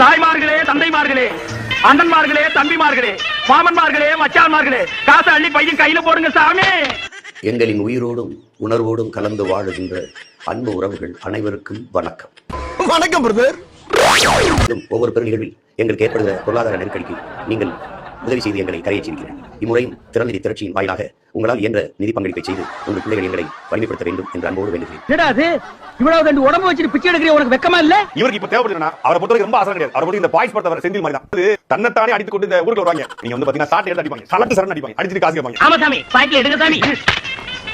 தாய்மார்களே தந்தைமார்களே அண்ணன்மார்களே தம்பிமார்களே மாமன்மார்களே மச்சான்மார்களே காசை அள்ளி பையன் கையில போடுங்க சாமி. எங்களின் உயிரோடும் உணர்வோடும் கலந்து வாழுகின்ற அன்பு உறவுகள் அனைவருக்கும் வணக்கம். வணக்கம் பிரதர். ஒவ்வொரு பெரு நிகழ்வில் எங்களுக்கு ஏற்படுகிற பொருளாதார நெருக்கடிக்கு நீங்கள் உதவி செய்து எங்களை கரையேற்றிருக்கிறேன் இம்முறையும் திறநிதி திரட்சியின் வாயிலாக உங்களால் இயன்ற நிதி பங்களிப்பை செய்து உங்கள் பிள்ளைகள் எங்களை வலிமைப்படுத்த வேண்டும் என்று அன்போடு வேண்டுகிறேன். என்னடா அது? இவ்வளவு ரெண்டு உடம்பு வச்சுட்டு பிச்சை எடுக்கிற உனக்கு வெக்கமா இல்ல? இவருக்கு இப்ப தேவைப்படுதுன்னா அவரை பொறுத்தவரைக்கும் ரொம்ப ஆசை கிடையாது. அவரை பொறுத்த இந்த பாய்ஸ் படத்தை செந்தில் மாதிரி தான் அது தன்னைத்தானே அடித்து கொண்டு இந்த ஊருக்கு வருவாங்க. நீங்க வந்து பாத்தீங்கன்னா சாட்டை எடுத்து அடிப்பாங்க. சலட்டு சரண் அடிப்பாங்க. அடிச்சுட்டு காசு கேட்பாங்க. ஆமா சாமி பாக்கெட்ல எடுங்க சாமி.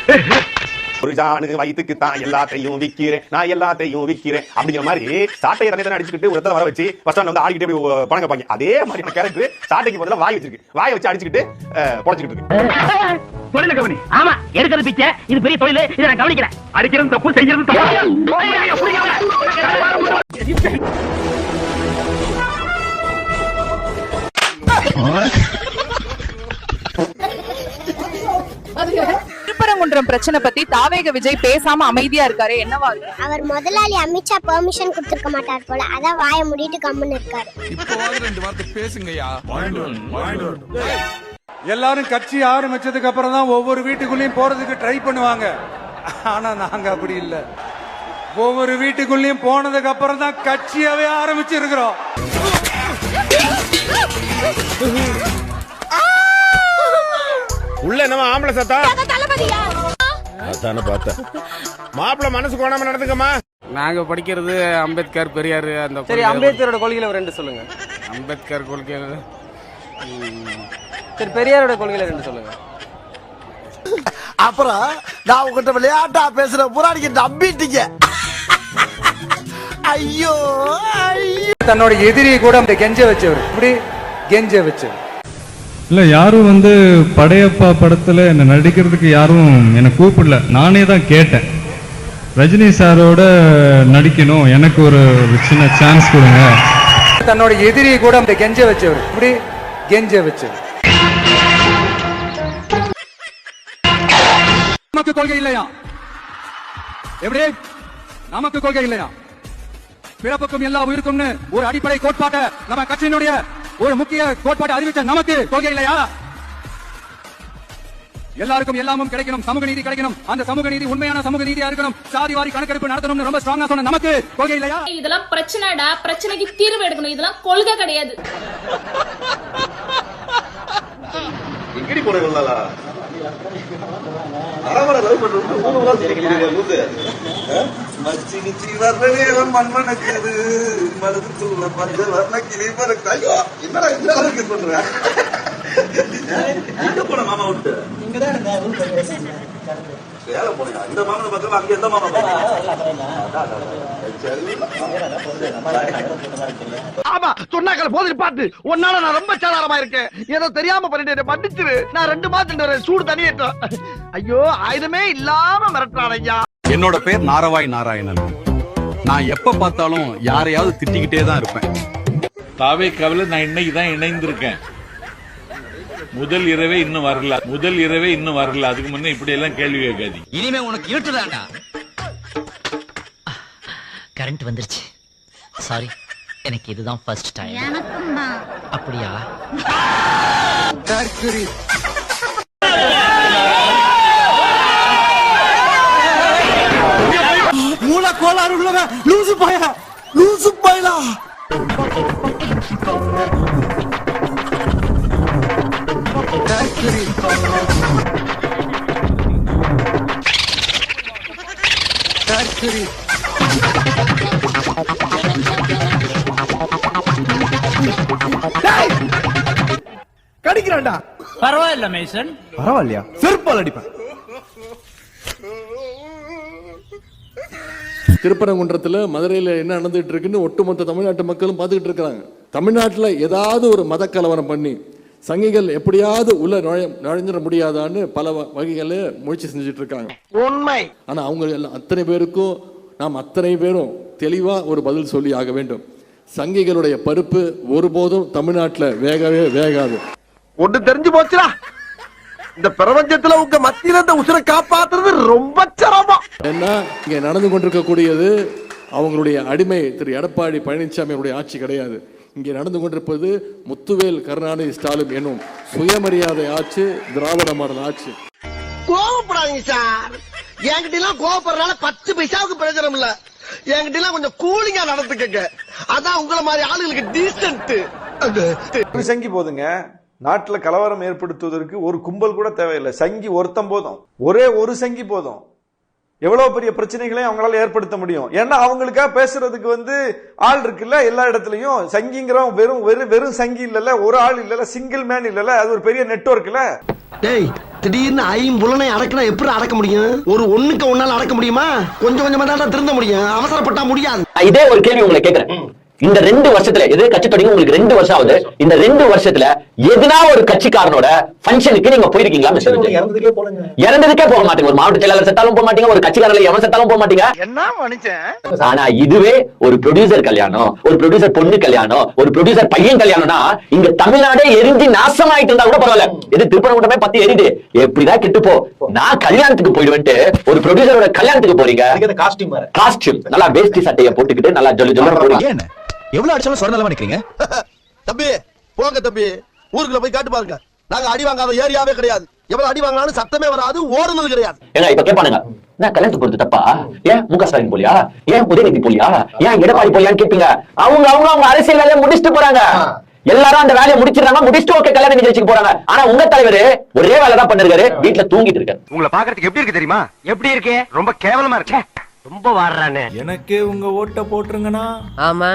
ஒரு ஜானு வயிற்றுக்கு தான் எல்லாத்தையும் விக்கிறேன். நான் எல்லாத்தையும் விக்கிறேன். அப்படிங்கிற மாதிரி சாட்டையை தண்ணி தானே அடிச்சுக்கிட்டு ஒரு வர வச்சு ஸ்டாண்ட் வந்து ஆடிக்கிட்டு போய் பணம் கேட்பாங்க. அதே மாதிரி கேரக்டர் சாட்டைக்கு பதிலா வாய் வச்சிருக்கு. வாய் வச்சு அடிச்சுக்கிட்டு அஹ், பொழைச்சுக்கிட்டு இருக்கு. தொழில கவனி. ஆமா எடுக்கிறது பிச்சை. இது பெரிய தொழில். இதை நான் கவனிக்கிறேன் அடிக்கிறது தப்பு செய்யறது தப்பு. திருப்பரங்குன்றம் பிரச்சனை பத்தி தாவேக விஜய் பேசாம அமைதியா இருக்காரு. என்னவா இருக்கு? அவர் முதலாளி அமித்ஷா பெர்மிஷன் கொடுத்திருக்க மாட்டார் போல. அதான் வாயை மூடிட்டு கம்முன்னு இருக்காரு. இப்போவாது ரெண்டு வார்த்தை பேசுங்கய்யா. எல்லாரும் கட்சி ஆரம்பிச்சதுக்கு அப்புறம் தான் ஒவ்வொரு வீட்டுக்குள்ளேயும் போறதுக்கு ட்ரை பண்ணுவாங்க. ஆனா நாங்க அப்படி இல்ல. ஒவ்வொரு வீட்டுக்குள்ளேயும் போனதுக்கு அப்புறம் தான் கட்சியாவே ஆரம்பிச்சிருக்கிறோம். உள்ள என்னவா ஆம்பளை சத்தா அதான பார்த்தேன். மாப்பிள்ள மனசு கோணாம நடந்துக்கமா? நாங்க படிக்கிறது அம்பேத்கர் பெரியார் அந்த சரி அம்பேத்கரோட கொள்கையில ஒரு ரெண்டு சொல்லுங்க. அம்பேத்கர் கொள்கை சரி பெரியாரோட கொள்கையில ரெண்டு சொல்லுங்க. அப்புறம் நான் உங்ககிட்ட விளையாட்டா பேசுற புறாடிக்கு நம்பிட்டீங்க. ஐயோ ஐயோ. தன்னோட எதிரியை கூட அந்த கெஞ்ச வச்சவர். இப்படி கெஞ்ச வச்சவர். இல்லை யாரும் வந்து படையப்பா படத்தில் என்னை நடிக்கிறதுக்கு யாரும் என்னை கூப்பிடல. நானே தான் கேட்டேன். ரஜினி சாரோட நடிக்கணும் எனக்கு ஒரு ஒரு சின்ன சான்ஸ் கொடுங்க. தன்னோட எதிரியை கூட அந்த கெஞ்ச வச்சவர். இப்படி கெஞ்ச வச்சவர். நமக்கு கொள்கை இல்லையா? எப்படி? நமக்கு கொள்கை இல்லையா? பிறப்புக்கும் எல்லா உயிருக்கும்னு ஒரு அடிப்படை கோட்பாட்டை நம்ம கட்சியினுடைய ஒரு முக்கிய கோட்பாட்டை அறிவிச்ச நமக்கு கொள்கை இல்லையா? எல்லாருக்கும் எல்லாமும் கிடைக்கணும். சமூக நீதி கிடைக்கணும். அந்த சமூக நீதி உண்மையான சமூக நீதியா இருக்கணும். சாதி வாரி கணக்கெடுப்பு நடத்தணும்னு ரொம்ப ஸ்ட்ராங்கா சொன்ன நமக்கு கொள்கை இல்லையா? இதெல்லாம் பிரச்சனைடா. பிரச்சனைக்கு தீர்வு எடுக்கணும். இதெல்லாம் கொள்கை கிடையாது. மண்மணக்குது மனது தூள பஞ்ச வர்ண கிளி பறக்கு ஐயோ என்னடா இந்த அளவுக்கு இது பண்ற எங்க போன மாமா விட்டு வேலை போனியா இந்த மாமனை பக்கம் அங்க எந்த மாமா ஆமா சொன்னாக்கல போதில் பாத்து உன்னால நான் ரொம்ப சாதாரமா இருக்கேன். ஏதோ தெரியாம பண்ணிட்டேன் மன்னிச்சிரு. நான் ரெண்டு மாசம் சூடு தனியேட்டோம் ஐயோ ஆயுதமே இல்லாம மிரட்டுறான் ஐயா. என்னோட பேர் நாரவாய் நாராயணன். நான் எப்ப பார்த்தாலும் யாரையாவது திட்டிக்கிட்டே தான் இருப்பேன். தாவே கவலை நான் இன்னைக்கு தான் இணைந்திருக்கேன். முதல் இரவே இன்னும் வரல. முதல் இரவே இன்னும் வரல. அதுக்கு முன்ன இப்படி எல்லாம் கேள்வி கேட்காதீங்க. இனிமே உனக்கு இருட்டுதான்டா கரண்ட் வந்துருச்சு. சாரி எனக்கு இதுதான் ஃபர்ஸ்ட் டைம் அப்படியா? மூல கோளாறு உள்ளவன் லூசு பாயா. லூசு பாயலா. கடிக்கிறான்டா. பரவாயில்ல மேசன். பரவாயில்லையா? செருப்பால் அடிப்பேன். திருப்பரங்குன்றத்துல மதுரையில என்ன நடந்துட்டு இருக்குன்னு ஒட்டுமொத்த தமிழ்நாட்டு மக்களும் பார்த்துக்கிட்டு இருக்காங்க தமிழ்நாட்டுல ஏதாவது ஒரு மத கலவரம் பண்ணி சங்கிகள் எப்படியாவது உள்ள நுழைய நுழைஞ்சிட முடியாதான்னு பல வ- வகைகளை முயற்சி செஞ்சுட்டு இருக்காங்க உண்மை. ஆனா அவங்க எல்லாம் அத்தனை பேருக்கும் நாம் அத்தனை பேரும் தெளிவா ஒரு பதில் சொல்லி ஆக வேண்டும். சங்கிகளுடைய பருப்பு ஒருபோதும் தமிழ்நாட்டுல வேகவே வேகாது. ஒண்ணு தெரிஞ்சு போச்சுடா. இந்த பிரபஞ்சத்துல உங்க மத்தியில இந்த உசுரை காப்பாத்துறது ரொம்ப சிரமம். ஏன்னா இங்கே நடந்து கொண்டிருக்கக்கூடியது அவங்களுடைய அடிமை திரு. எடப்பாடி பழனிசாமி ஆட்சி கிடையாது. இங்கே நடந்து கொண்டிருப்பது முத்துவேல் கருணாநிதி ஸ்டாலின் என்னும் சுயமரியாதை ஆட்சி திராவிட மாடல் ஆட்சி. கோவப்படாதீங்க சார். என்கிட்ட எல்லாம் கோவப்படுறதுனால பத்து பைசாவுக்கு பிரயோஜனம் இல்ல. என்கிட்ட எல்லாம் கொஞ்சம் கூலிங்கா நடந்துக்கங்க. அதான் உங்கள மாதிரி ஆளுங்களுக்கு டீசென்ட் சங்கி போதுங்க. நாட்டுல கலவரம் ஏற்படுத்துவதற்கு ஒரு கும்பல் கூட தேவையில்லை. சங்கி ஒருத்தம் போதும். ஒரே ஒரு சங்கி போதும். எவ்வளவு பெரிய பிரச்சனைகளையும் அவங்களால ஏற்படுத்த முடியும்? ஏன்னா அவங்களுக்காக பேசுறதுக்கு வந்து ஆள் இருக்குல்ல எல்லா இடத்துலயும். சங்கிங்கிறவன் வெறும் வெறும் வெறும் சங்கி இல்லல்ல ஒரு ஆள் இல்லல்ல சிங்கிள் மேன் இல்லல்ல அது ஒரு பெரிய நெட்வொர்க்ல டேய் திடீர்னு ஐம்புலனை அடக்கினா எப்படி அடக்க முடியும்? ஒரு ஒண்ணுக்கு ஒன்னால அடக்க முடியுமா? கொஞ்சம் கொஞ்சமா தான் திருந்த முடியும். அவசரப்பட்டா முடியாது. இதே ஒரு கேள்வி உங்களை கேட்கிறேன் இந்த ரெண்டு வருஷத்துல எது கட்சி தொடங்கி உங்களுக்கு ரெண்டு வருஷம் ஆகுது? இந்த ரெண்டு வருஷத்துல எதுனா ஒரு கட்சிக்காரனோட ஃபங்க்ஷனுக்கு நீங்க போயிருக்கீங்களா இறந்ததுக்கே போக மாட்டீங்க. ஒரு மாவட்ட செயலாளர் செத்தாலும் போக மாட்டீங்க ஒரு கட்சிக்காரர்ல எவன் செத்தாலும் போக மாட்டீங்க. என்ன மனுஷன்? ஆனா இதுவே ஒரு ப்ரொடியூசர் கல்யாணம் ஒரு ப்ரொடியூசர் பொண்ணு கல்யாணம் ஒரு ப்ரொடியூசர் பையன் கல்யாணம்னா இங்க தமிழ்நாடே எரிஞ்சு நாசமாயிட்டு இருந்தா கூட பரவாயில்ல. இது திருப்பரங்குன்றமே பத்தி எரியுது. எப்படிதான் கெட்டு போ நான் கல்யாணத்துக்கு போயிடுவேன்ட்டு ஒரு ப்ரொடியூசரோட கல்யாணத்துக்கு போறீங்க. காஸ்டியூம் நல்லா வேஷ்டி சட்டையை போட்டுக்கிட்டு நல்லா ஜொல்லு ஜொல்லு போறீங்க. எவ்வளவு அடிச்சாலும் சொரணம் நினைக்கிறீங்க தம்பி போங்க தம்பி. ஊருக்குள்ள போய் காட்டு பாருங்க. நாங்க அடி வாங்காத ஏரியாவே கிடையாது. எவ்வளவு அடி வாங்கினாலும் சத்தமே வராது ஓடுனது கிடையாது. ஏங்க இப்ப கேட்பானுங்க நான் கல்யாணத்துக்கு போறது தப்பா? ஏன் முக ஸ்டாலின் போலியா? ஏன் உதயநிதி போலியா? ஏன் எடப்பாடி போலியான்னு கேட்பீங்க அவங்க அவங்க அவங்க அரசியல் வேலையை முடிச்சுட்டு போறாங்க. எல்லாரும் அந்த வேலையை முடிச்சிடறாங்க முடிச்சுட்டு ஓகே கல்யாண நிகழ்ச்சிக்கு போறாங்க. ஆனா உங்க தலைவர் ஒரே வேலை தான் பண்ணிருக்காரு வீட்டுல தூங்கிட்டு இருக்காரு. உங்களை பாக்குறதுக்கு எப்படி இருக்கு தெரியுமா? எப்படி இருக்கு? ரொம்ப கேவலமா இருக்கு. ரொம்ப வாடுறானே. எனக்கே உங்க ஓட்ட போட்டுருங்கண்ணா. ஆமா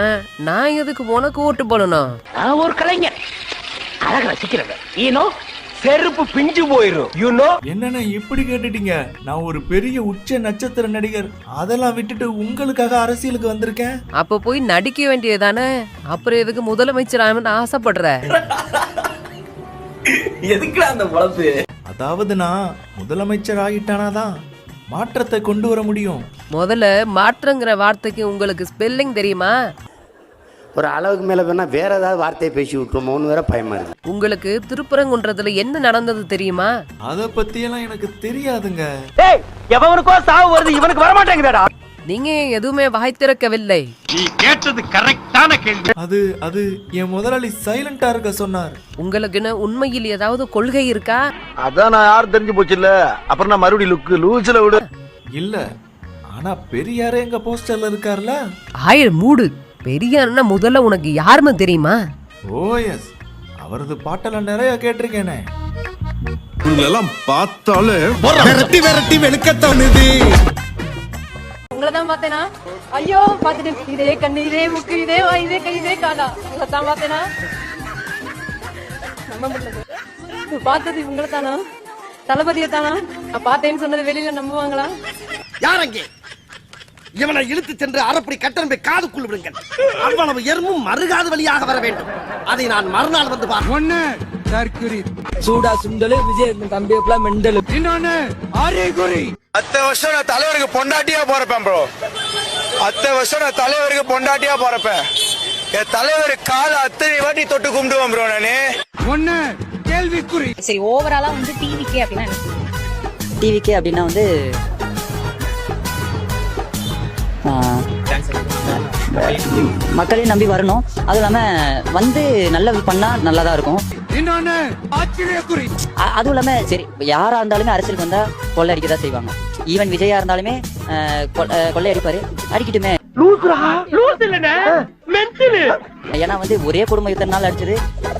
நான் எதுக்கு உனக்கு ஓட்டு போடணும்? நான் ஒரு கலைஞர் அழக ரசிக்கிறவங்க ஈனோ செருப்பு பிஞ்சு போயிரும். யூனோ என்னண்ணா இப்படி கேட்டுட்டீங்க? நான் ஒரு பெரிய உச்ச நட்சத்திர நடிகர். அதெல்லாம் விட்டுட்டு உங்களுக்காக அரசியலுக்கு வந்திருக்கேன். அப்ப போய் நடிக்க வேண்டியதானே அப்புறம் எதுக்கு முதலமைச்சர் ஆகணும்னு ஆசைப்படுற? அதாவது நான் முதலமைச்சர் ஆகிட்டானாதான். மாற்றத்தை கொண்டு வர முடியும். முதல்ல மாற்றங்கிற வார்த்தைக்கு உங்களுக்கு ஸ்பெல்லிங் தெரியுமா? ஒரு அளவுக்கு மேல வேணா வேற ஏதாவது வார்த்தையை பேசி விட்டுருமோன்னு வேற பயமா இருக்கு. உங்களுக்கு திருப்பரங்குன்றத்துல என்ன நடந்தது தெரியுமா? அத பத்தியெல்லாம் எனக்கு தெரியாதுங்க. டேய் எவனுக்கோ சாவு வருது இவனுக்கு வர மாட்டேங்குதேடா நீங்க எதுவுமே வாய் திறக்கவில்லை. நீ கேட்டது கரெக்டான கேள்வி. அது அது என் முதலாளி சைலண்டா இருக்க சொன்னார். உங்களுக்குன்னு உண்மையில் ஏதாவது கொள்கை இருக்கா? அதான் நான் யாரும் தெரிஞ்சு போச்சு இல்ல அப்புறம் நான் மறுபடியும் லுக்கு லூசில விடு. இல்ல ஆனா பெரியாரே எங்க போஸ்டர்ல இருக்கார்ல? ஆயிரம் மூடு. பெரியார்னா முதல்ல உனக்கு யாருன்னு தெரியுமா? ஓ எஸ் அவரது பாட்டெல்லாம் நிறைய கேட்டிருக்கேனே. எல்லாம் பார்த்தாலே விரட்டி விரட்டி வெளுக்க தோணுது உங்களை தான் பார்த்தேனா? ஐயோ பார்த்துட்டு இதே கண்ணு இதே முக்கு இதே வாய் இதே கை இதே காலா உங்களை தான் பார்த்தேனா நம்ப முடியல பார்த்தது உங்களை தானா தளபதியை தானா நான் பார்த்தேன்னு சொன்னது வெளியில நம்புவாங்களா? யார் அங்கே? இவனை இழுத்து சென்று அரைப்படி கட்டணம் போய் காதுக்குள் விடுங்கள். அவ்வளவு எறும்பும் மறுகாது வழியாக வர வேண்டும். அதை நான் மறுநாள் வந்து பார்ப்பேன். தற்குறி சூடா சுண்டலு விஜய் தம்பி மெண்டல். இன்னொன்னு அறிகுறி அத்தனை வருஷம் நான் தலைவருக்கு பொண்டாட்டியா போறப்பேன் ப்ரோ அத்தனை வருஷம் நான் தலைவருக்கு பொண்டாட்டியா போறப்பேன். என் தலைவர் கால அத்தனை வாட்டி தொட்டு கும்பிடுவேன் ப்ரோ நானு. ஒண்ணு கேள்விக்குறி. சரி ஓவராலா வந்து டிவிக்கே அப்படின்னா டிவிக்கே அப்படின்னா வந்து மக்களையும் நம்பி வரணும். அதுவும் இல்லாம வந்து நல்ல பண்ணா நல்லதா இருக்கும். இன்னொன்னு ஆச்சரியக்குறி. அ- அதுவும் இல்லாம சரி யாரா இருந்தாலுமே அரசியலுக்கு வந்தா கொள்ளை அடிக்க தான் செய்வாங்க. ஈவன் விஜயா இருந்தாலுமே கொள்ளை அடிப்பாரு. அடிக்கட்டுமே. ஏன்னா வந்து ஒரே குடும்பம் இத்தனை நாள் அடிச்சது.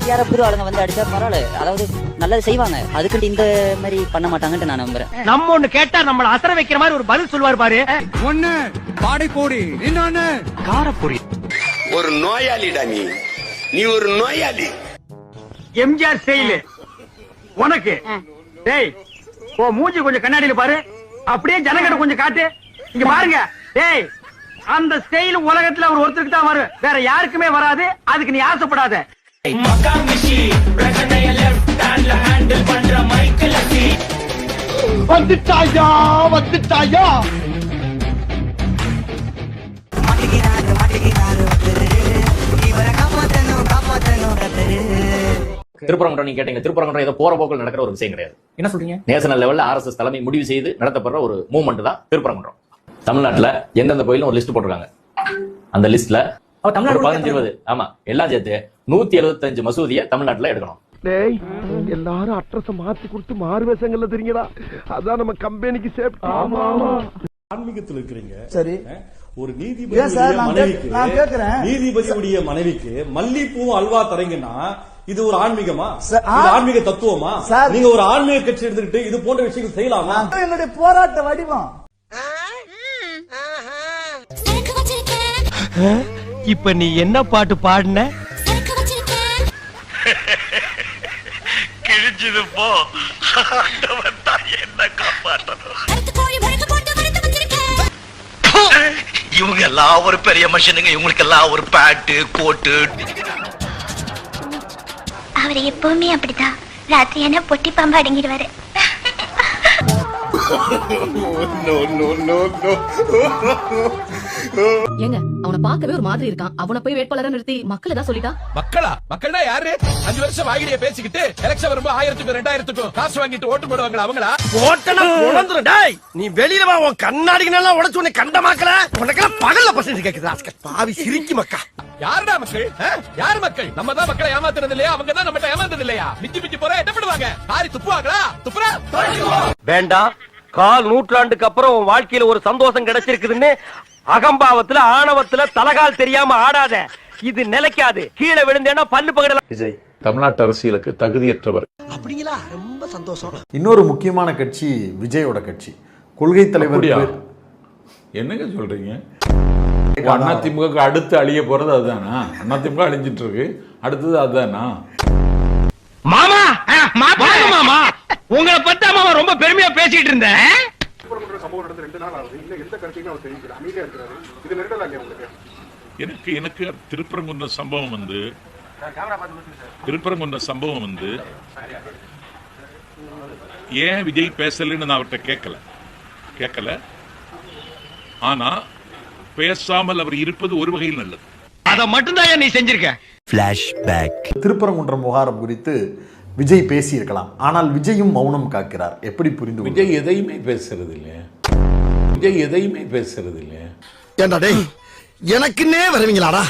யாரோ புது ஆளுங்க வந்து அடிச்சா பரவாயில்ல. அதாவது நல்லது செய்வாங்க. அதுக்குன்ட்டு இந்த மாதிரி பண்ண மாட்டாங்கன்ட்டு நான் நம்புறேன். நம்ம ஒண்ணு கேட்டா நம்மள அசர வைக்கிற மாதிரி ஒரு பதில் சொல்லுவார் பாரு. ஒண்ணு பாடை போடி இன்னொன்னு காரப்பொரி ஒரு நோயாளிடா நீ. நீ ஒரு நோயாளி. எம்ஜிஆர் ஸ்டைல் உனக்கு. டேய் ஓ மூஞ்சி கொஞ்சம் கண்ணாடியில பாரு. அப்படியே ஜனகட கொஞ்சம் காட்டு. இங்க பாருங்க. டேய் அந்த ஸ்டைல் உலகத்துல அவர் ஒருத்தருக்கு தான் வரும். வேற யாருக்குமே வராது. அதுக்கு நீ ஆசைப்படாத. வந்துட்டாயா வந்துட்டாயா? திருப்பரங்குன்றம் நீங்க கேட்டீங்க. திருப்பரங்குன்றம் ஏதோ போற போக்கில் நடக்கிற ஒரு விஷயம் கிடையாது. என்ன சொல்றீங்க? நேஷனல் லெவல்ல ஆர்எஸ்எஸ் தலைமை முடிவு செய்து நடத்தப்படுற ஒரு மூவ்மெண்ட் தான் திருப்பரங்குன்றம். தமிழ்நாட்டுல எந்தெந்த கோயிலும் ஒரு லிஸ்ட் போட்டிருக்காங்க. அந்த லிஸ்ட்ல பதினஞ்சு இருபது. ஆமா. எல்லாம் சேர்த்து நூத்தி எழுபத்தஞ்சு மசூதியை தமிழ்நாட்டுல எடுக்கணும். டேய் எல்லாரும் அட்ரஸ் மாத்தி கொடுத்து மாறு வேஷங்கள்ல தெரியுங்களா அதான் நம்ம கம்பெனிக்கு சேஃப்டி ஆமா ஆமா. ஆன்மீகத்தில் இருக்கிறீங்க. சரி. ஒரு ஏன் நீதிபதி சார், நான் கேக்- நான் கேக்குறேன். நீதிபதியுடைய மனைவிக்கு மல்லிப்பூவும் அல்வா தரீங்கன்னா இது ஒரு ஆன்மீகமா? ஆன்மீக தத்துவமா? சார். நீங்க ஒரு ஆன்மீக கட்சி எடுத்துக்கிட்டு இது போன்ற விஷயங்கள் செய்யலாமா? என்னுடைய போராட்ட வடிவம். இப்ப நீ என்ன பாட்டு பாடின? கிழிஞ்சது போ என்ன காப்பாற்றணும். இவங்க எல்லாம் ஒரு பெரிய மனுஷனுங்க இவங்களுக்கு எல்லாம் ஒரு பேட்டு கோட்டு அவர் எப்பவுமே அப்படிதான். ராத்திரி என்ன பொட்டி பாம்பு அடங்கிடுவாரு. ஏங்க அவனை பார்க்கவே ஒரு மாதிரி இருக்கான். அவனை போய் வேட்பாளரா நிறுத்தி மக்கள் ஏதாவது சொல்லிட்டா? மக்களா? மக்கள்னா யாரு? அஞ்சு வருஷம் வாகிடிய பேசிக்கிட்டு எலெக்ஷன் வரும்போது ஆயிரத்துக்கும் ரெண்டாயிரத்துக்கும் காசு வாங்கிட்டு ஓட்டு போடுவாங்களா அவங்களா? ஓட்டனா உணர்ந்துரும் டேய் நீ வெளியில வா உன் கண்ணாடிக்கு நல்லா உடைச்சு உன்னை கண்டமாக்கல? உனக்கெல்லாம் பகல்ல பசங்க கேக்குது பாவி சிரிக்கி மக்கா யாருடா மக்கள்? யார் மக்கள்? நம்ம தான் மக்களை ஏமாத்துறது இல்லையா அவங்க தான் நம்மகிட்ட ஏமாந்தது இல்லையா மிஞ்சி மிஞ்சி போற என்ன பண்ணுவாங்க? காரி துப்புவாங்களா? துப்புறா? வேண்டாம். கால் நூற்றாண்டுக்கு அப்புறம் உன் வாழ்க்கையில ஒரு சந்தோஷம் கிடைச்சிருக்குதுன்னு அகம்பாவத்துல ஆணவத்துல தலகால் தெரியாம ஆடாத. இது நிலைக்காது. கீழே விழுந்தேன்னா பல்லு பகடல விஜய் தமிழ்நாட்டு அரசியலுக்கு தகுதியற்றவர். அப்படிங்களா? ரொம்ப சந்தோஷம். இன்னொரு முக்கியமான கட்சி விஜயோட கட்சி. கொள்கை தலைவர். என்னங்க சொல்றீங்க? அதிமுக அடுத்து அழிய போறது அதுதானா? அதிமுக அழிஞ்சிட்டு இருக்கு அடுத்தது அதுதானா? மாமா! மாமா மாமா! உங்களை பத்தி மாமா ரொம்ப பெருமையா பேசிட்டு இருந்தேன். எனக்கு எனக்கு திருப்பரங்குன்ற சம்பவம் வந்து திருப்பரங்குன்ற சம்பவம் வந்து ஏன் விஜய் பேசலன்னு நான் அவர்கிட்ட கேட்கல. கேட்கல. ஆனா பேசாமல் அவர் இருப்பது ஒரு வகையில் நல்லது. அத மட்டும்தான் நீ செஞ்சிருக்க? திருப்பரங்குன்றம் விவகாரம் குறித்து விஜய் பேசியிருக்கலாம். ஆனால் விஜயும் மௌனம் காக்கிறார். எப்படி புரிந்து? விஜய் எதையுமே பேசுறது இல்லையா விஜய் எதையுமே பேசுறது இல்லையா ஏண்டா டேய் எனக்குன்னே வருவீங்களாடா?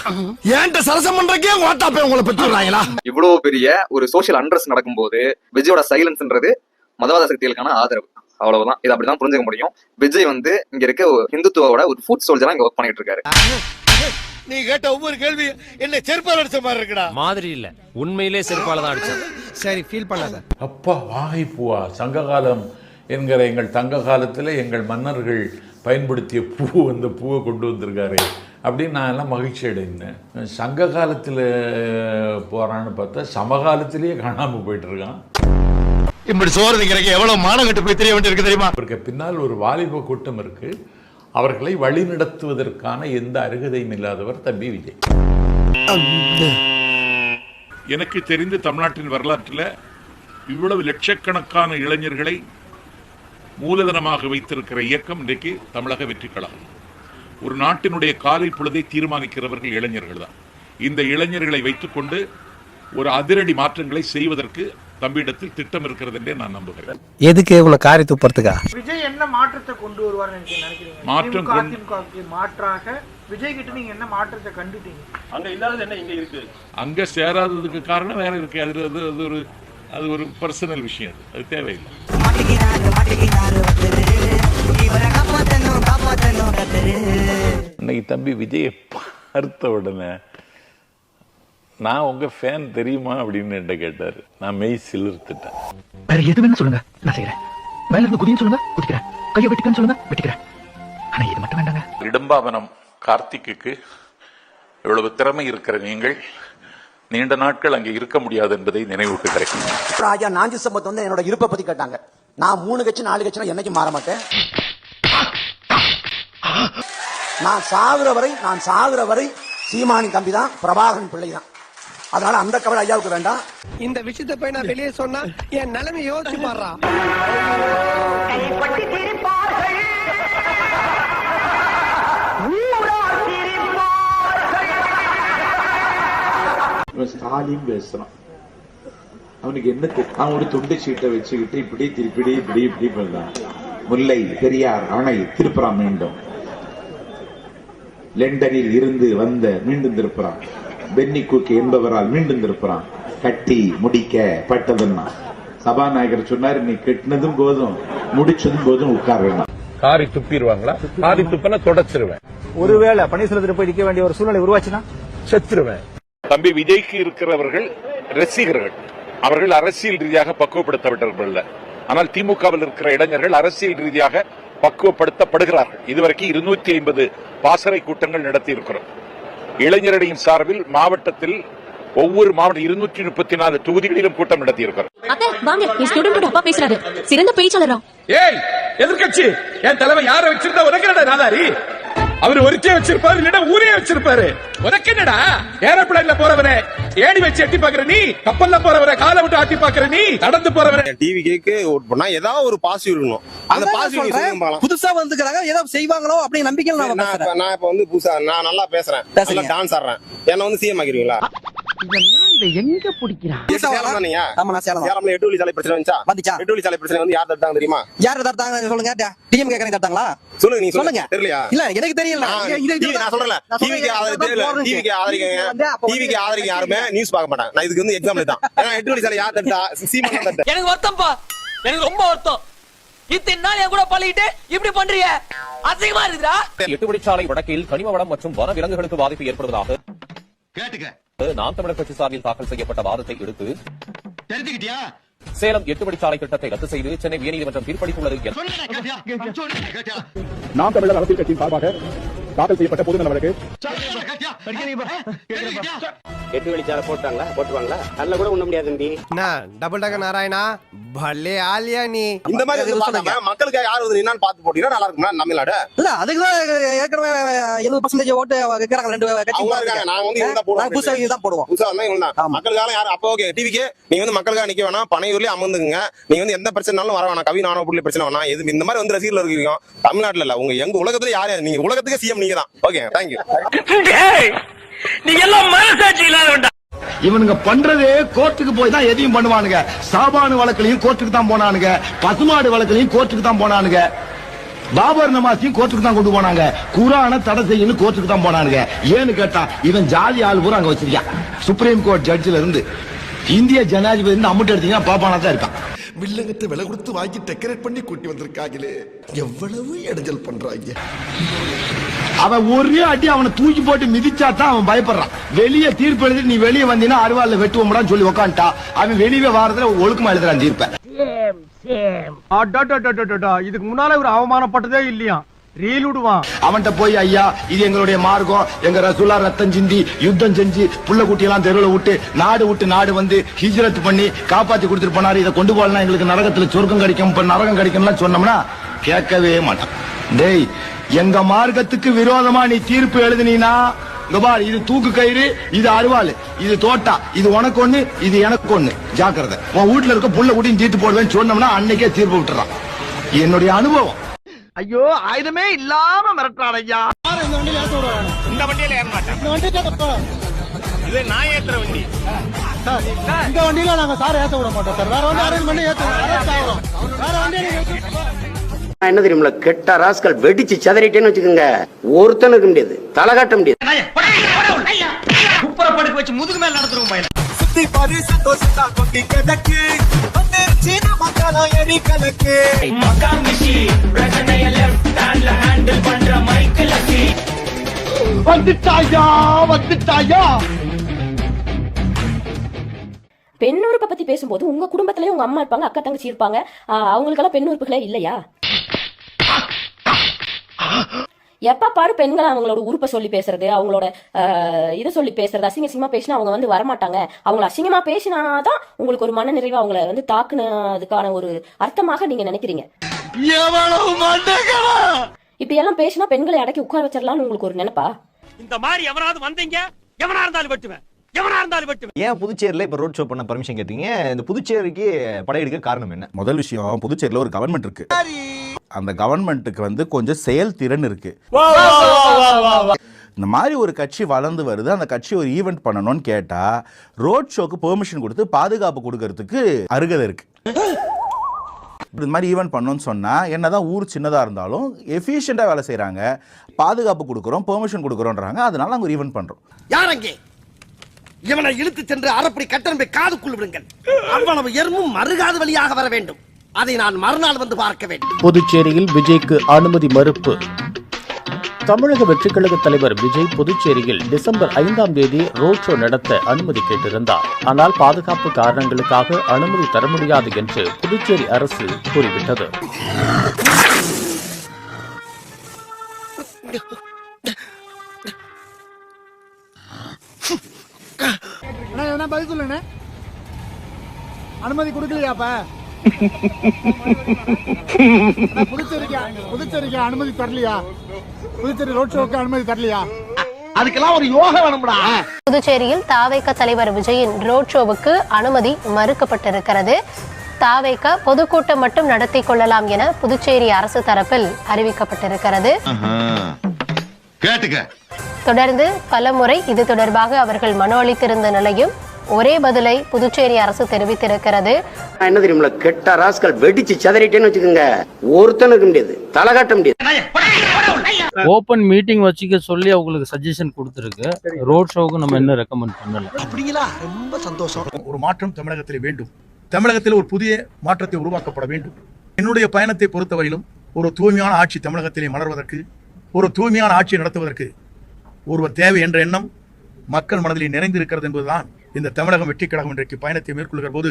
ஏன்ட்ட சரசம் பண்றக்கே ஓட்டா போய் உங்களை பெற்றுறாங்களா இவ்வளவு பெரிய ஒரு சோஷியல் அண்ட்ரஸ் நடக்கும்போது விஜயோட சைலன்ஸ்ன்றது மதவாத சக்திகளுக்கான ஆதரவு. அவ்வளவுதான். இது அப்படிதான் புரிஞ்சுக்க முடியும். விஜய் வந்து இங்க இருக்க ஒரு ஹிந்துத்துவோட ஒரு ஃபுட் சோல்ஜரா இங்க ஒர்க் பண்ணிட்டு இருக்காரு. நீ கேட்ட ஒவ்வொரு கேள்வி என்ன செருப்பால் அடிச்ச மாதிரி இருக்குடா. மாதிரி இல்ல. உண்மையிலே செருப்பால தான் அடிச்சேன். சரி ஃபீல் பண்ணாத. அப்பா வாகை பூவா. சங்ககாலம் என்கிற எங்கள் தங்க காலத்தில் எங்கள் மன்னர்கள் பயன்படுத்திய பூ அந்த பூவை கொண்டு வந்திருக்காரு அப்படின்னு நான் எல்லாம் மகிழ்ச்சி அடைந்தேன். சங்க காலத்தில் போகிறான்னு பார்த்தா சமகாலத்திலேயே காணாமல் போயிட்டு இருக்கான். இப்படி சோறு திங்கிறக்கு எவ்வளவு மானம் கட்டு போய் தெரிய வேண்டியிருக்கு தெரியுமா? அவருக்கு பின்னால் ஒரு வாலிப கூட்டம் இருக்கு. அவர்களை வழிநடத்துவதற்கான எந்த அருகதையும் இல்லாதவர் தம்பி விஜய். எனக்கு தெரிந்து தமிழ்நாட்டின் வரலாற்றில் இவ்வளவு லட்சக்கணக்கான இளைஞர்களை மூலதனமாக வைத்திருக்கிற இயக்கம் இன்றைக்கு தமிழக வெற்றி கழகம் ஒரு நாட்டினுடைய காலை பொழுதை தீர்மானிக்கிறவர்கள் இளைஞர்கள் தான் இந்த இளைஞர்களை வைத்துக்கொண்டு ஒரு அதிரடி மாற்றங்களை செய்வதற்கு தம்பியிடத்தில் திட்டம் இருக்கிறது என்றே நான் நம்புகிறேன். எதுக்கு உன்னை காரி துப்புறதுக்கா? விஜய் என்ன மாற்றத்தை கொண்டு வருவார்னு நினைக்கிறீங்க? மாற்றம் மாற்றாக விஜய் கிட்ட நீங்க என்ன மாற்றத்தை கண்டுட்டீங்க? அங்க சேராததுக்கு காரணம் வேற இருக்கு. அது அது அது ஒரு அது ஒரு பர்சனல் விஷயம். அது அது தேவையில்லை இன்னைக்கு தம்பி விஜயை பார்த்த உடனே நான் உங்க ஃபேன் தெரியுமா அப்படின்னு என்கிட்ட கேட்டாரு. நான் மெய் சிலிர்த்துட்டேன். வேற எது வேணும் சொல்லுங்க. நான் செய்யறேன் மேல இருந்து குதின்னு சொல்லுங்க குதிக்கிறேன். கையை வெட்டிக்கன்னு சொல்லுங்க வெட்டிக்கிறேன். ஆனா இது மட்டும் வேண்டாங்க. இடும்பாவனம் கார்த்திக்குக்கு இவ்வளவு திறமை இருக்கிற நீங்கள் நீண்ட நாட்கள் அங்கே இருக்க முடியாது என்பதை நினைவூட்டுகிறேன். ராஜா நாஞ்சி சம்பத் வந்து என்னோட இருப்பை பத்தி கேட்டாங்க. நான் மூணு கட்சி நாலு கட்சி என்னைக்கு மாற மாட்டேன். நான் சாகுற வரை நான் சாகுற வரை சீமானி தம்பி தான் பிரபாகரன் பிள்ளை தான் அதனால அந்த கவலை ஐயாவுக்கு வேண்டாம். இந்த விஷயத்தை போய் நான் வெளியே சொன்னா என் நிலைமை யோசிச்சு பாடுறா. ஸ்டாலின் பேசுறான். அவனுக்கு என்ன அவன் ஒரு துண்டு சீட்டை வச்சுக்கிட்டு இப்படி திருப்பிடி இப்படி இப்படி பண்ணான் முல்லை பெரியார் அணை திருப்புறான் மீண்டும். லண்டனில் இருந்து வந்த மீண்டும் திருப்புறான். பென்னி குக் என்பவரால் மீண்டும் திருப்புறான் கட்டி முடிக்க பட்டதுன்னா. சபாநாயகர் சொன்னார் நீ கெட்டினதும் போதும் முடிச்சதும் போதும் உட்கார வேண்டாம் காரி துப்பிடுவாங்களா? காரி துப்பினா தொடச்சிருவேன். ஒருவேளை பன்னீர்செல்வத்தில் போய் நிக்க வேண்டிய ஒரு சூழ்நிலை உருவாச்சுன்னா? செத்துருவேன். தம்பி விஜய்க்கு இருக்கிறவர்கள் ரசிகர்கள். அவர்கள் அரசியல் ரீதியாக பக்குவப்படுத்தப்பட்டவர்கள் அல்ல. ஆனால் திமுகவில் இருக்கிற இளைஞர்கள் அரசியல் ரீதியாக பக்குவப்படுத்தப்படுகிறார்கள். இதுவரைக்கும் இருநூத்தி ஐம்பது பாசறை கூட்டங்கள் நடத்தி இருக்கிறோம் இளைஞரடியின் சார்பில் மாவட்டத்தில் ஒவ்வொரு மாவட்டம் இருநூற்றி முப்பத்தி நாலு தொகுதிகளிலும் கூட்டம் நடத்தி இருக்கிறோம் அத்தை வாங்க. என் ஸ்டூடெண்ட் அப்பா பேசுறாரு. சிறந்த பேச்சாளரா. ஏய் எதிர்கட்சி என் தலைவர் யார வச்சிருந்தா உனக்கு நாதாரி அவர் ஒருத்தே வச்சிருப்பாரு இல்லடா ஊரே வச்சிருப்பாரு. உனக்கு என்னடா? ஏரோப்ளேன்ல போறவனே ஏணி வச்சு எட்டி பாக்குற நீ கப்பல்ல போறவரை காலை விட்டு ஆட்டி பாக்குற நீ நடந்து போறவரை டிவி கேக்கு ஓட் பண்ணா ஏதாவது ஒரு பாசிட்டிவ் இருக்கணும். அந்த பாசிட்டிவ் புதுசா வந்துக்கிறாங்க ஏதோ செய்வாங்களோ அப்படி நம்பிக்கை நான் இப்ப- நான் இப்ப வந்து புதுசா நான் நல்லா பேசுறேன். நல்லா டான்ஸ் ஆடுறேன். என்ன வந்து சிஎம் ஆக்கிருவீங்களா இதை எங்க பிடிக்கிறான் சேலம் தானீங்க ஆமா நான் சேலம் சேலம்ல எட்டு வழி சாலை பிரச்சனை வந்துச்சா? வந்துச்சா? எட்டு வழி சாலை பிரச்சனை வந்து யார் தடுத்தாங்க தெரியுமா? யார் தட்டாங்க சொல்லுங்க. டிஎம் சொல்லுங்க நீ சொல்லுங்க. தெரியலையா? இல்ல எனக்கு தெரியல. ஆ, TV நான் சொல்றேன். டிவிக்கு ஆதரவு டிவிக்கு ஆதரிக்கங்க டிவிக்கு ஆதரிக்க யாருமே நியூஸ் பார்க்க மாட்டாங்க. நான் இதுக்கு வந்து எக்ஸாம்பிள் தான் ஏன்னா எட்டு வழி சாலை யார் தட்டா சீமான் தட்ட எனக்கு வருத்தம்ப்பா எனக்கு ரொம்ப வருத்தம். இத்தனை நாள் என் கூட பழகிட்டு இப்படி பண்றீங்க அசிங்கமா இருக்குதா எட்டு வழிச்சாலை வடக்கில் கனிம வளம் மற்றும் வன விலங்குகளுக்கு பாதிப்பு ஏற்படுவதாக நாம் தமிழர் கட்சி சார்பில் தாக்கல் செய்யப்பட்ட வாதத்தை எடுத்து தெரிஞ்சுக்கிட்டியா? சேலம் எட்டு வழிச்சாலை திட்டத்தை ரத்து செய்து சென்னை உயர்நீதிமன்றம் தீர்ப்பளித்துள்ளது நாம் தமிழர் அரசியல் கட்சியின் சார்பாக தாக்கல் செய்யப்பட்ட பொது நல வழக்கு. எட்டு வழிச்சாலை போட்டாங்களா? போட்டுருவாங்களா? நல்ல கூட ஒண்ணு முடியாது தம்பி. டபுள் டக்க நாராயணா பல்லே ஆலியா நீ? இந்த மாதிரி மக்களுக்கு யார் வந்து என்னன்னு பார்த்து போட்டீங்கன்னா நல்லா இருக்குமா தமிழ்நாடு. இல்ல அதுக்குதான் ஏற்கனவே எழுபது பர்சன்டேஜ் ஓட்டு கேட்கறாங்க ரெண்டு கட்சி நாங்க வந்து இவங்க தான் போடுவோம். புதுசா தான் போடுவோம். புதுசா வந்தா இவங்க மக்களுக்காக யாரும் அப்போ ஓகே டிவிக்கு நீங்க வந்து மக்களுக்காக நிக்க வேணாம் பனையூர்லயே அமர்ந்துங்க நீங்க வந்து எந்த பிரச்சனைனாலும் வர வேணாம். கவி நானோ புள்ளி பிரச்சனை வேணாம். எது இந்த மாதிரி வந்து ரசிகர்கள் இருக்கீங்க. தமிழ்நாட்டுல இல்ல உங்க எங்க உலகத்துல யார் யார்? நீங்க உலகத்துக்கு சிஎம் நீங்க தான் ஓகே தேங்க்யூ நீ எல்லாம் மனசாட்சி இல்லாத இவனுங்க பண்றது கோர்ட்டுக்கு போய் தான் எதையும் பண்ணுவானுங்க. சாபானு வழக்குலயும் கோர்ட்டுக்கு தான் போனானுங்க. பசுமாடு வழக்குலயும் கோர்ட்டுக்கு தான் போனானுங்க. பாபர் நமாஸையும் கோர்ட்டுக்கு தான் கொண்டு போனாங்க. குரான தடை செய்யணும் கோர்ட்டுக்கு தான் போனானுங்க. ஏன்னு கேட்டா இவன் ஜாதி ஆள் பூரா அங்க வச்சிருக்கான். சுப்ரீம் கோர்ட் ஜட்ஜில இருந்து இந்திய ஜனாதிபதி இருந்து அம்முட்டு எடுத்தீங்கன்னா பாப்பானா தான் இருக்கான் வில்லங்கத்தை விலை கொடுத்து வாங்கி டெக்கரேட் பண்ணி கூட்டி வந்திருக்காங்களே. எவ்வளவு இடைஞ்சல் பண்றாங்க. அவன் ஒரே அடி அவனை தூக்கி போட்டு மிதிச்சா தான் அவன் பயப்படுறான். வெளியே தீர்ப்பு எழுதி நீ வெளியே வந்தீங்கன்னா அருவாள்ல வெட்டுவோம்டான்னு சொல்லி உக்காந்துட்டா. அவன் வெளியே வாரத்துல ஒழுக்கமா எழுதுறான் தீர்ப்பை. இதுக்கு முன்னால ஒரு அவமானப்பட்டதே இல்லையா ரீல் விடுவான் அவன்கிட்ட போய் ஐயா இது எங்களுடைய மார்க்கம். எங்க ரசூலா ரத்தம் சிந்தி யுத்தம் செஞ்சு புள்ள குட்டி எல்லாம் விட்டு நாடு விட்டு நாடு வந்து ஹிஜரத் பண்ணி காப்பாத்தி கொடுத்துட்டு போனாரு. இதை கொண்டு போகலாம் எங்களுக்கு நரகத்துல சொர்க்கம் கிடைக்கும் இப்ப நரகம் கிடைக்கும்லாம் சொன்னோம்னா கேட்கவே மாட்டான். டேய் எங்க மார்க்கத்துக்கு விரோதமா நீ தீர்ப்பு எழுதுனீனா? இங்க இது தூக்கு கயிறு இது அருவாள் இது தோட்டா இது உனக்கு ஒண்ணு இது எனக்கு ஒண்ணு. ஜாக்கிரதை. உன் வீட்டுல இருக்க புள்ள குட்டியும் தீர்த்து போடுவேன்னு சொன்னோம்னா அன்னைக்கே தீர்ப்பு விட்டுறான். என்னுடைய அனுபவம். ஐயோ ஆயுதமே இல்லாம மிரட்டுறான் ஐயா. இந்த வண்டியில ஏற மாட்டேன். இது நான் ஏத்துற வண்டி. இந்த வண்டியில நாங்க சார் ஏத்த விட மாட்டோம் சார். வேற வண்டி அரேஞ்ச் பண்ணி ஏத்துவோம் வேற வண்டி என்ன தெரியுமில கெட்ட ராஸ்கல் வெடிச்சு சதறிட்டேன்னு வச்சுக்கோங்க. ஒருத்தனும் இருக்க முடியாது. தலை காட்ட முடியாது. குப்பரை படுக்க வச்சு முதுகு மேல நடத்துறோம் சுத்தி பாரு சந்தோஷத்தா கொட்டி கிடக்கு. நம்ம காலம் எரி கலக்கு. வந்துட்டாயா வந்துட்டாயா? பெண் உறுப்பை பத்தி பேசும்போது உங்க குடும்பத்திலயும் உங்க அம்மா இருப்பாங்க அக்கா தங்கச்சி இருப்பாங்க. ஆஹ் அவங்களுக்கெல்லாம் பெண் உறுப்புகளே இல்லையா? எப்ப பாரு பெண்கள் அவங்களோட உறுப்பை சொல்லி பேசுறது அவங்களோட இதை சொல்லி பேசுறது அசிங்க அசிங்கமா பேசினா அவங்க வந்து வரமாட்டாங்க. அவங்கள அசிங்கமா பேசினாதான் உங்களுக்கு ஒரு மன நிறைவு அவங்கள வந்து தாக்குனதுக்கான ஒரு அர்த்தமாக நீங்க நினைக்கிறீங்க. இப்படி எல்லாம் பேசினா பெண்களை அடக்கி உட்கார வச்சிடலாம்னு உங்களுக்கு ஒரு நினைப்பா? இந்த மாதிரி எவனாவது வந்தீங்க? எவனா இருந்தாலும் வெட்டுவேன். எவனா இருந்தாலும் வெட்டுவேன். ஏன் புதுச்சேரியில இப்ப ரோட் ஷோ பண்ண பர்மிஷன் கேட்டீங்க? இந்த புதுச்சேரிக்கு படையெடுக்க காரணம் என்ன? முதல் விஷயம் புதுச்சேரியில ஒரு கவர்மெண்ட் இருக்கு. அந்த கவர்மெண்ட்டுக்கு வந்து கொஞ்சம் செயல்திறன் இருக்கு. இந்த மாதிரி ஒரு கட்சி வளர்ந்து வருது அந்த கட்சி ஒரு ஈவெண்ட் பண்ணணும்னு கேட்டா ரோட் ஷோக்கு பெர்மிஷன் கொடுத்து பாதுகாப்பு கொடுக்கறதுக்கு அருகதை இருக்கு. இந்த மாதிரி ஈவெண்ட் பண்ணணும்னு சொன்னா என்னதான் ஊர் சின்னதா இருந்தாலும் எஃபிஷியண்டா வேலை செய்றாங்க. பாதுகாப்பு கொடுக்குறோம் பெர்மிஷன் கொடுக்குறோன்றாங்க அதனால நாங்க ஒரு ஈவெண்ட் பண்றோம். யார் அங்கே இவனை இழுத்து சென்று அறப்படி கட்டணப்பை காதுக்குள் விடுங்கள். அவ்வளவு எறும்பும் மறுகாது வழியாக வர வேண்டும். அதை நான் மறுநாள் வந்து பார்க்க வேண்டும். புதுச்சேரியில் விஜய்க்கு அனுமதி மறுப்பு. தமிழக வெற்றிக் கழக தலைவர் விஜய் புதுச்சேரியில் டிசம்பர் ஐந்தாம் தேதி ரோட் ஷோ நடத்த அனுமதி கேட்டிருந்தார். ஆனால் பாதுகாப்பு காரணங்களுக்காக அனுமதி தர முடியாது என்று புதுச்சேரி அரசு கூறிவிட்டது. அனுமதி கொடுக்கலையாப்ப? புதுச்சேரிக்கு புதுச்சேரிக்கு அனுமதி தரலையா? புதுச்சேரி ரோட் ஷோக்கு அனுமதி தரலையா? அதுக்கெல்லாம் ஒரு யோகா வேணும்டா. புதுச்சேரியில் தாவேக தலைவர் விஜயின் ரோட் ஷோவுக்கு அனுமதி மறுக்கப்பட்டிருக்கிறது. தாவேக பொதுக்கூட்டம் மட்டும் நடத்தி கொள்ளலாம் என புதுச்சேரி அரசு தரப்பில் அறிவிக்கப்பட்டிருக்கிறது. கேட்டுக்க. தொடர்ந்து பலமுறை இது தொடர்பாக அவர்கள் மனு அளித்திருந்த நிலையும் ஒரே பதிலை புதுச்சேரி அரசு தெரிவித்திருக்கிறது. என்ன தெரியுமில கெட்ட ராஸ்கல் வெடிச்சு சதறிட்டேன்னு வச்சுக்கோங்க. ஒருத்தனும் இருக்க முடியாது தலை காட்ட முடியாது. ஓபன் மீட்டிங் வச்சுக்க சொல்லி அவங்களுக்கு சஜஷன் கொடுத்துருக்கு. ரோட் ஷோவுக்கு நம்ம என்ன ரெக்கமெண்ட் பண்ணல. அப்படிங்களா? ரொம்ப சந்தோஷம். ஒரு மாற்றம் தமிழகத்தில் வேண்டும். தமிழகத்தில் ஒரு புதிய மாற்றத்தை உருவாக்கப்பட வேண்டும். என்னுடைய பயணத்தை பொறுத்தவரையிலும் ஒரு தூய்மையான ஆட்சி தமிழகத்திலே மலர்வதற்கு ஒரு தூய்மையான ஆட்சியை நடத்துவதற்கு ஒருவர் தேவை என்ற எண்ணம் மக்கள் மனதிலே நிறைந்திருக்கிறது என்பதுதான் இந்த தமிழகம் வெற்றி கழகம் இன்றைக்கு பயணத்தை மேற்கொள்கிற போது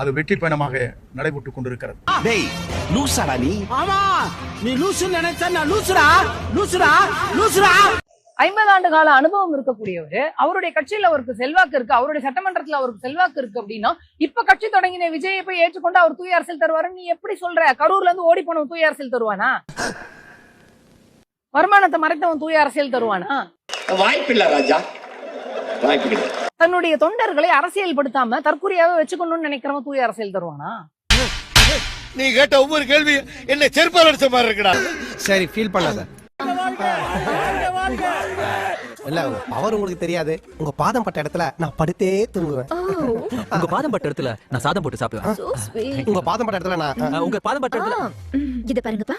அது வெற்றி பயணமாக நடைபெற்றுக் கொண்டிருக்கிறது. டேய் லூசாடா நீ? ஆமா நீ லூசு நினைச்சா நான் லூசுடா? லூசுடா? லூசுடா? ஐம்பது ஆண்டு கால அனுபவம் இருக்கக்கூடியவர் அவருடைய கட்சியில அவருக்கு செல்வாக்கு இருக்கு அவருடைய சட்டமன்றத்துல அவருக்கு செல்வாக்கு இருக்கு அப்படின்னா இப்ப கட்சி தொடங்கின விஜயை போய் ஏற்றுக்கொண்டு அவர் தூய அரசியல் தருவாருன்னு நீ எப்படி சொல்ற? கரூர்ல இருந்து ஓடி போனவன் தூய அரசியல் தருவானா? வருமானத்தை மறைத்தவன் தூய அரசியல் தருவானா? வாய்ப்பில்லை ராஜா. வாய்ப்பில்லை. தன்னுடைய தொண்டர்களை அரசியல் படுத்தாம தற்கொலையாவே வச்சுக்கணும்னு நினைக்கிறவன் தூய அரசியல் தருவானா? நீ கேட்ட ஒவ்வொரு கேள்வி என்ன செருப்பால் அடிச்ச மாதிரி இருக்குடா. சரி ஃபீல் பண்ணாத. இல்ல அவர் உங்களுக்கு தெரியாது. உங்க பாதம் பட்ட இடத்துல நான் படுத்தே தூங்குவேன். உங்க பாதம் பட்ட இடத்துல நான் சாதம் போட்டு சாப்பிடுவேன். உங்க பாதம் பட்ட இடத்துல நான் உங்க பாதம் பட்ட இடத்துல இத பாருங்கப்பா.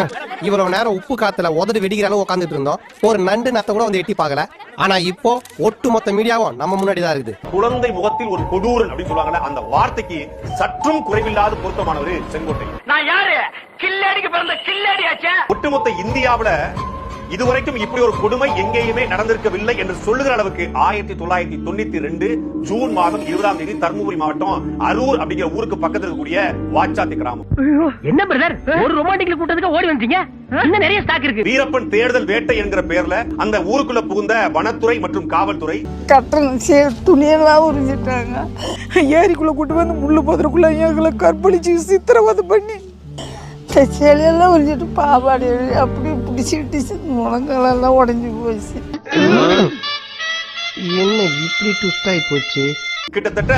இவ்வளவு நேரம் உப்பு காத்துல உதடு வெடிக்கிற அளவு உட்காந்துட்டு இருந்தோம். ஒரு நண்டு நத்த கூட வந்து எட்டி பார்க்கல. ஆனா இப்போ ஒட்டுமொத்த மீடியாவும் நம்ம முன்னாடி தான் இருக்குது. குழந்தை முகத்தில் ஒரு கொடூரன் அப்படின்னு சொல்லுவாங்கல்ல அந்த வார்த்தைக்கு சற்றும் குறைவில்லாத பொருத்தமானவர் செங்கோட்டை நான் யாரு? கில்லாடிக்கு பிறந்த கில்லாடியாச்சே. ஒட்டுமொத்த இந்தியாவுல இதுவரைக்கும் இப்படி ஒரு கொடுமை எங்கேயுமே நடந்திருக்கவில்லை என்று சொல்லுகிற அளவுக்கு ஆயிரத்தி தொள்ளாயிரத்தி தொண்ணூத்தி ரெண்டு ஜூன் மாதம் இருபதாம் தேதி தருமபுரி மாவட்டம் அரூர் அப்படிங்கிற ஊருக்கு பக்கத்தில் இருக்கக்கூடிய வாச்சாத்தி கிராமம். என்ன பிரதர் ஒரு ரொமான்டிக்ல கூட்டத்துக்கு ஓடி வந்தீங்க? இன்னும் நிறைய ஸ்டாக் இருக்கு. வீரப்பன் தேடுதல் வேட்டை என்கிற பெயர்ல அந்த ஊருக்குள்ள புகுந்த வனத்துறை மற்றும் காவல்துறை கட்டணம் துணியெல்லாம் உறிஞ்சிட்டாங்க. ஏரிக்குள்ள கூட்டு வந்து முள்ளு போதுக்குள்ள எங்களை கற்பழிச்சு சித்திரவதை பண்ணி செலையெல்லாம் உறிஞ்சிட்டு பாவாடி அப்படி பிடிச்சிட்டு முழங்காலெல்லாம் உடஞ்சி போச்சு என்ன இப்படி ட்விஸ்ட் ஆகி போச்சு கிட்டத்தட்ட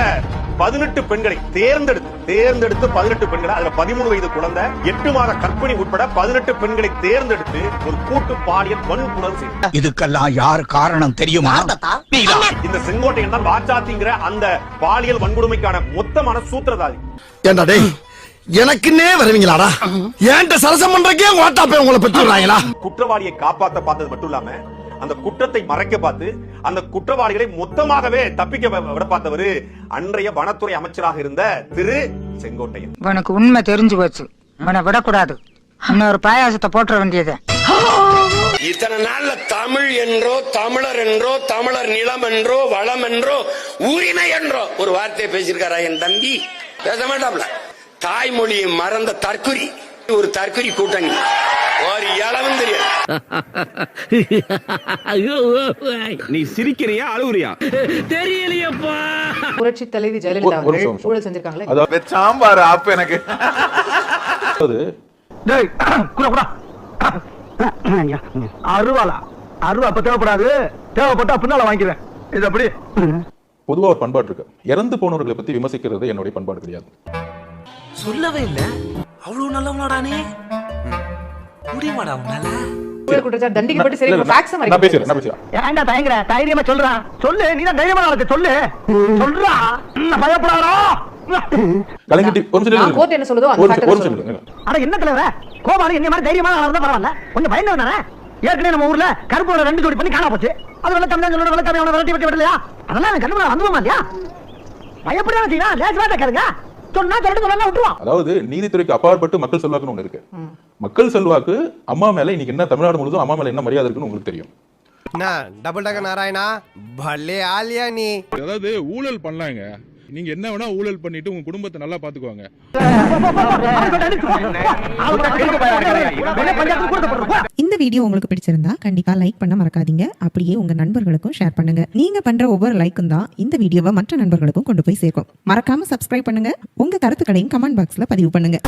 பதினெட்டு பெண்களை தேர்ந்தெடுத்து தேர்ந்தெடுத்து பதினெட்டு பெண்களை அதுல பதிமூணு வயது குழந்தை எட்டு மாத கற்பிணி உட்பட பதினெட்டு பெண்களை தேர்ந்தெடுத்து ஒரு கூட்டு பாலியல் வன்புணர்வு செய்தார் இதுக்கெல்லாம் யார் காரணம் தெரியுமா இந்த செங்கோட்டையன் தான் வாச்சாத்திங்கிற அந்த பாலியல் வன்கொடுமைக்கான மொத்தமான சூத்திரதாரி எனக்குன்னே வருவீங்களாடா? ஏன்ட்ட சரசம் பண்றக்கே ஓட்டா போய் உங்களை பெற்று விடுறாங்களா? குற்றவாளியை காப்பாத்த பார்த்தது மட்டும் இல்லாம அந்த குற்றத்தை மறைக்க பார்த்து அந்த குற்றவாளிகளை மொத்தமாகவே தப்பிக்க விட பார்த்தவர் அன்றைய வனத்துறை அமைச்சராக இருந்த திரு செங்கோட்டையன். உனக்கு உண்மை தெரிஞ்சு போச்சு. உன்னை விடக்கூடாது. இன்னொரு பாயாசத்தை போட்டுற வேண்டியது. இத்தனை நாள்ல தமிழ் என்றோ தமிழர் என்றோ தமிழர் நிலம் என்றோ வளம் என்றோ உரிமை என்றோ. ஒரு வார்த்தையை பேசியிருக்காரா என் தம்பி? பேச மாட்டாப்ல. தாய்மொழியை மறந்த தற்குறி ஒரு தற்குறி கூட்டணி. ஒரு இளவும் தெரியாது. நீ சிரிக்கிறியா அழுகுறியா? தெரியலையப்பா. புரட்சி தலைவி ஜெயலலிதா அவர்கள் ஊழல் செஞ்சிருக்காங்களே? அதாவது சாம்பார் ஆப் எனக்கு. டேய் குடா குடா. அருவாளா. அருவா அப்ப தேவைப்படாது. தேவைப்பட்டா பின்னால வாங்கிக்கிறேன் இது அப்படி. பொதுவா ஒரு பண்பாடு இருக்கு. இறந்து போனவர்களை பத்தி விமர்சிக்கிறது என்னுடைய பண்பாடு கிடையாது. சொல்லவே இல்ல. அவ்வளவு நல்லவனாடா நீ? முடியுமாடா உன்னால? தண்டிக்கப்பட்டு சரி நான் பேசுறேன் நான் பேசுறேன் ஏன்டா தயங்குற? தைரியமா சொல்றா. சொல்லு நீ தான் தைரியமா சொல்லு. சொல்றா. ம், பயப்படாதோ கலைஞர் டி- ஒரு நிமிஷம் கோர்ட் என்ன சொல்லுதோ நிமிஷம் இருங்க. அட என்ன தலைவர? கோபாலு என்ன மாதிரி தைரியமான ஆளா இருந்தா பரவாயில்ல. கொஞ்சம் பயந்து தானே? ஏற்கனவே நம்ம ஊர்ல கருப்போட ரெண்டு ஜோடி பண்ணி காணா போச்சு. அது வெள்ளக்காம தான் சொல்லணும் வெள்ளக்காம அவனை விரட்டி விட்டு விடலையா? அதெல்லாம் எனக்கு கண்டுபிடி அனுபவமா இல்லையா? கேளுங்க. சொன்னா சொல்லிட்டு சொல்லலாம் விட்டுருவான். அதாவது நீதித்துறைக்கு அப்பாற்பட்டு மக்கள் செல்வாக்குன்னு ஒண்ணு இருக்கு. மக்கள் செல்வாக்கு அம்மா மேல இன்னைக்கு என்ன தமிழ்நாடு முழுதும் அம்மா மேல என்ன மரியாதை இருக்குன்னு உங்களுக்கு தெரியும். டபுள் டக்க நாராயணா? பல்லே ஆலியா நீ? அதாவது ஊழல் பண்ணலாங்க நீங்க என்ன வேணா ஊழல் பண்ணிட்டு உங்க குடும்பத்தை நல்லா பாத்துக்குவாங்க. இந்த வீடியோ உங்களுக்கு பிடிச்சிருந்தா கண்டிப்பா லைக் பண்ண மறக்காதீங்க. அப்படியே உங்க நண்பர்களுக்கும் ஷேர் பண்ணுங்க. நீங்க பண்ற ஒவ்வொரு லைக்கும் தான் இந்த வீடியோவை மற்ற நண்பர்களுக்கும் கொண்டு போய் சேர்க்கும். மறக்காம சப்ஸ்கிரைப் பண்ணுங்க. உங்க கருத்துக்களையும் கமெண்ட் பாக்ஸ்ல பதிவு பண்ணுங்க.